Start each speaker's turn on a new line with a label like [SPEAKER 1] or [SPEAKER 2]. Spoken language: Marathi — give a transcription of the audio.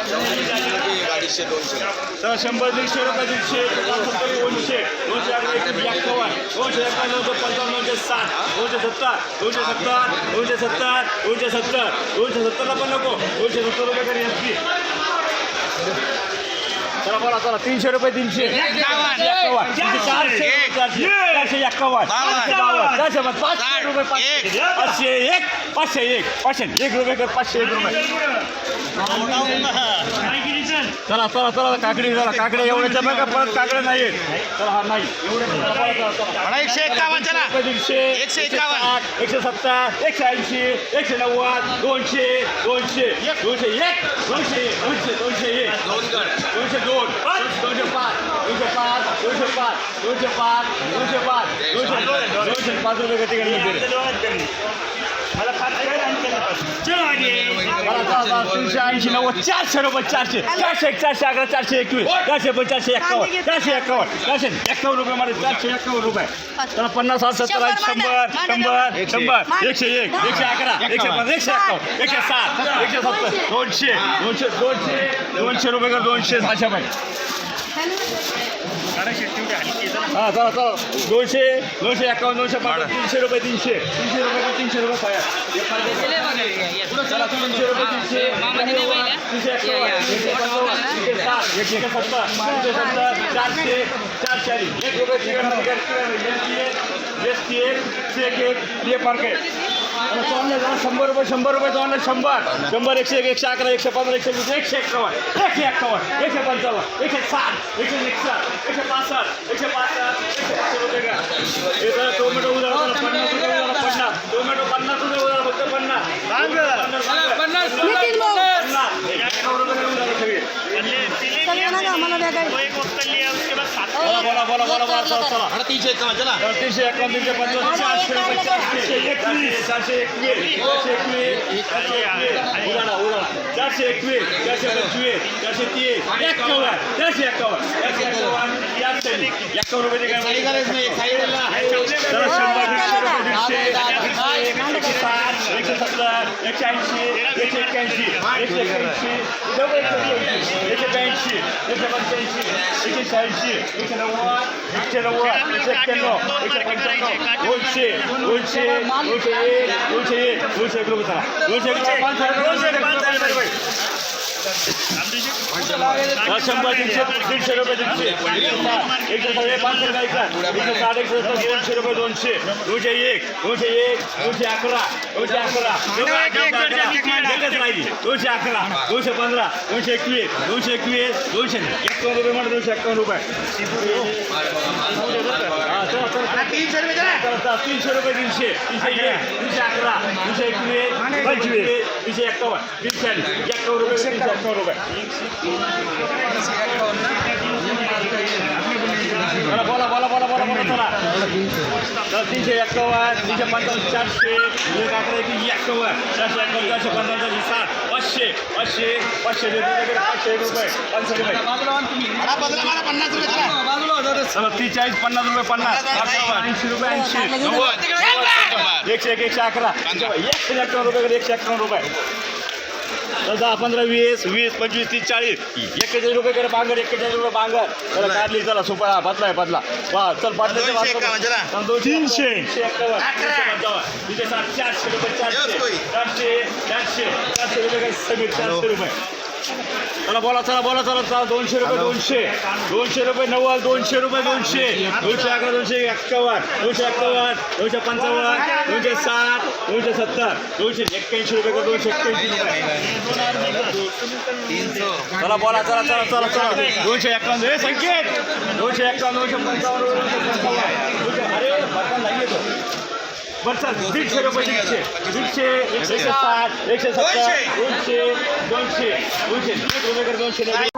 [SPEAKER 1] अडीचशे दोनशे.
[SPEAKER 2] सर शंभर दीडशे रुपये दीडशे दोनशे. दोनशे अकरा एकशे दोनशे अकरा रुपये पंचावन्न दोनशे साठ. दोनशे सत्तर. दोनशे सत्तर दोनशे सत्तर दोनशे सत्तर. दोनशे सत्तरला पण नको. दोनशे सत्तर रुपये तरी एसपी चला बोला चला तीनशे रुपये तीनशे. चारशे. चारशे एक्कावन्न चारशे. पाचशे रुपये पाचशे. पाचशे एक. पाचशे एक. पाचशे. एक रुपये कर पाचशे एक रुपये. चला चला चला काकडी चला काकडे एवढ्याच्या बघा परत काकडे नाही चला हा नाही. एवढे
[SPEAKER 1] एकशे एक्कावन्न चला.
[SPEAKER 2] दीडशे
[SPEAKER 1] एकशे एकावन्न.
[SPEAKER 2] आठ एकशे सत्तर एकशे ऐंशी एकशे नव्वद दोनशे दोनशे. दोनशे एक दोनशे दोनशे दोनशे एक. दोनशे. दोन दोनशे तीनशे ऐंशी नव्वद चारशे रुपये चारशे चारशे एक चारशे अकरा चारशे एकवीस चारशे पण चारशे एक्कावन्न चारशे एक्कावन्न चारशे एक्कावन्न रुपये मध्ये चारशे एक्कावन्न रुपये. चला पन्नास साठ सत्तर ऐंशी शंभर शंभर शंभर एकशे एक एकशे अकरा एकशे पंधरा एकशे एक्कावन्न एकशे सात एकशे सत्तर दोनशे. दोनशे दोनशे दोनशे रुपये कर दोनशे सहाशे पाहिजे हा चला चला. दोनशे दोनशे एक्कावन्न दोनशे पन्नास तीनशे रुपये तीनशे तीनशे रुपये का तीनशे रुपये एकशे सत्तर एकशे सत्तर चारशे चारशे. आणि एक टी एक मार्केट शंभर रुपये शंभर रुपये ऑनलाईन शंभर. शंभर एकशे एक एकशे अकरा एकशे पंधरा एकशे वीस एकशे एक्कावन्न एकशे एक्कावन्न एकशे पंचावन्न एकशे साठ एकशे एकसष्ट एकशे पासष्ट एकशे पासष्ट एकशे पाचशे रुपये का? टोमॅटो उधार पन्नास रुपये पन्नास टोमॅटो पन्नास. पन्नास पन्नास पन्नास पन्नास एक्कावन्न रुपये उधार सगळे बोला बोला बोला बोला बोला चला
[SPEAKER 1] तीनशे
[SPEAKER 2] एकावन्न तीनशे पंचावन्न चारशे रुपये चारशे एकवीस. चारशे एकवीस चारशे एकवीस. चारशे एकवीस. उघडा उघडा चारशे एकवीस चारशे पंचवीस चारशे तीस एक्कावन्न चारशे एक्कावन्न चारशे एक्कावन्न चारशे एक्कावन्न रुपये ते काय जरा शंभर दीडशे रुपये दीडशे एकशे साठ एकशे सत्तर एकशे ऐंशी एकशे एक्क्याऐंशी एकशे एक्क्याऐंशी एकशे ब्याऐंशी एकशे पंच्याऐंशी एकशे शहाऐंशी एकशे नव्वद एकशे नव्वद एकशे एक्क्याण्णव एकशे पंच्याण्णव दोनशे दोनशे दोनशे एक दोनशे एक दोनशे एक रुपये चला दोनशे एक शंभर दीडशे दीडशे रुपये दीडशे एकशे सगळे पाचशे एकशे एकशे दोनशे रुपये दोनशे दोनशे एक दोनशे एक दोनशे अकरा दोनशे अकरा एकच राहिली दोनशे अकरा दोनशे पंधरा दोनशे एकवीस दोनशे एकवीस दोनशे एक्कावन्न रुपये म्हणजे दोनशे एक्कावन्न रुपये हा, चला, चला.
[SPEAKER 1] तीनशे रुपये चला
[SPEAKER 2] चला, चला, तीनशे रुपये तीनशे तीनशे एक तीनशे अकरा तीनशे एकवीस पंचवीस तीनशे एक्कावन्न तीनशे आणि एक्कावन्न रुपये तीनशे एक्कावन्न रुपये चला बोला बोला बोला बोला बोला चला. तर तीनशे एक्कावन्न तीनशे पंचावन्न चारशे. एक अकरा एक एक्कावन्न चारशे एक्कावन्न चारशे पंचावन्न साठ पाचशे पाचशे पाचशे पाचशे एक रुपये पाचशे रुपये.
[SPEAKER 1] मला बदला मला पन्नास रुपये चला.
[SPEAKER 2] चला तीस चाळीस पन्नास रुपये पन्नास. ऐंशी रुपये ऐंशी.
[SPEAKER 1] नव्वद. शंभर.
[SPEAKER 2] एकशे एक एकशे अकरा एकशे एक्कावन्न रुपये कर, एकशे एक्कावन्न रुपये. दहा पंधरा वीस वीस पंचवीस तीस चाळीस. एक्केचाळीस रुपये करे बांगर एक्केचाळीस रुपये बांगर. चला काढली चला सुपळा बदलाय बदला वा चल. बदला तीनशे. तीनशे साठ चारशे रुपये चारशे. चारशे चारशे चारशे रुपये काय समीर चारशे रुपये. चला बोला चला बोला चला चला दोनशे रुपये दोनशे. दोनशे रुपये नव्वद दोनशे रुपये दोनशे. दोनशे अकरा दोनशे एक्कावन्न. दोनशे एक्कावन्न दोनशे पंचावन्न दोनशे साठ दोनशे सत्तर दोनशे एक्क्याऐंशी रुपये का दोनशे एक्क्याऐंशी रुपये? चला बोला चला चला चला चला. दोनशे एक्कावन्न हे संकेत. दोनशे एक्कावन्न दोनशे पंचावन्न दोनशे पंचावन्न दोनशे अरे बटन नाही येतो बरं चल दीडशे रुपये दीडशे दीडशे एकशे साठ एकशे सत्तर दोनशे दोनशे दोनशे एक रुपये कर दोनशे